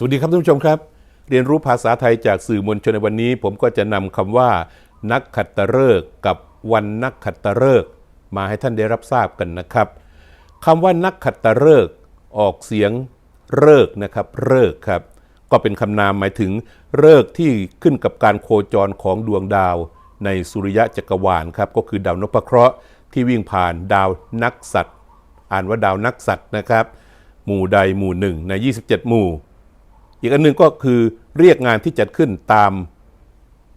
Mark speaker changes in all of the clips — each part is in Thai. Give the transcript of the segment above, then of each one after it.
Speaker 1: สวัสดีครับท่านผู้ชมครับ เรียนรู้ภาษาไทยจากสื่อมวลชนในวันนี้ ผมก็จะนำคำว่า นักขัตฤกษ์กับวันนักขัตฤกษ์มาให้ท่านได้รับทราบกันนะครับคำว่านักขัตฤกษ์ออกเสียงเลิกษ์นะครับเลิกษ์ครับ ก็เป็นคำนามหมายถึงเลิกษ์ที่ขึ้นกับการโคจรของดวงดาว ในสุริยะจักรวาลครับก็คือดาวนพเคราะห์ที่วิ่งผ่านดาวนักสัตว์ อ่านว่าดาวนักสัตว์นะครับ หมู่ใดหมู่หนึ่งใน 27 หมู่ อีกอันหนึ่งก็คือเรียกงานที่จัดขึ้นตาม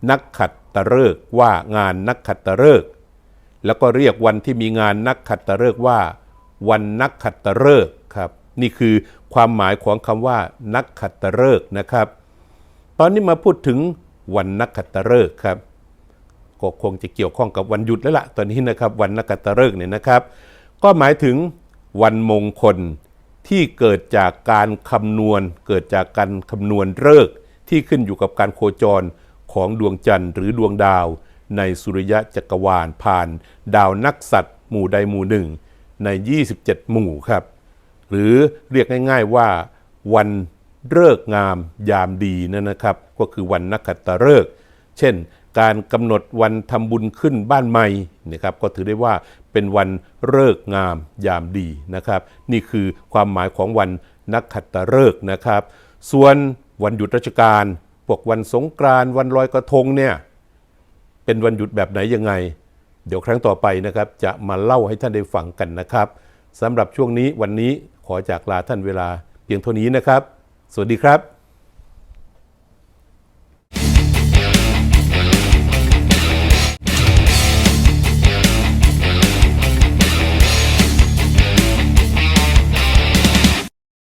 Speaker 1: นักขัดตะเลิกษ์ว่างานนักขัดตะเลิกษ์แล้วก็เรียกวันที่มีงานนักขัดตะเลิกษ์ว่า วันนักขัดตะเลิกษ์ครับ นี่คือความหมายของคำว่า นักขัดตะเลิกษ์นะครับ ตอนนี้มาพูดถึงวันนักขัดตะเลิกษ์ครับก็คงจะเกี่ยวข้องกับวันหยุดแล้วล่ะตอนนี้นะครับ วันนักขัตฤกษ์เนี่ยนะครับ ก็หมายถึงวันมงคล ที่เกิดจากการคำนวณ เกิดจากการคำนวณฤกษ์ที่ขึ้นอยู่กับการโคจรของดวงจันทร์หรือดวงดาว ในสุริยะจักรวาลผ่าน ดาวนักสัตว์ หมู่ใดหมู่หนึ่ง ใน 27 หมู่ครับ หรือเรียกง่ายๆว่า วันเลิกษ์งามยามดีนั่นนะครับ ก็คือวันนักขัตฤกษ์เช่น การกำหนดวันทำบุญขึ้นบ้านใหม่นะครับก็ถือได้ว่าเป็นวันเลิกษ์งามยามดีนะครับ นี่คือความหมายของวันนักขัตฤกษ์นะครับ ส่วนวันหยุดราชการพวกวันสงกรานต์วันลอยกระทงเนี่ยเป็นวันหยุดแบบไหนยังไง เดี๋ยวครั้งต่อไปนะครับ จะมาเล่าให้ท่านได้ฟังกันนะครับสำหรับช่วงนี้วันนี้ขอจากลาท่านเวลาเพียงเท่านี้นะครับ สวัสดีครับ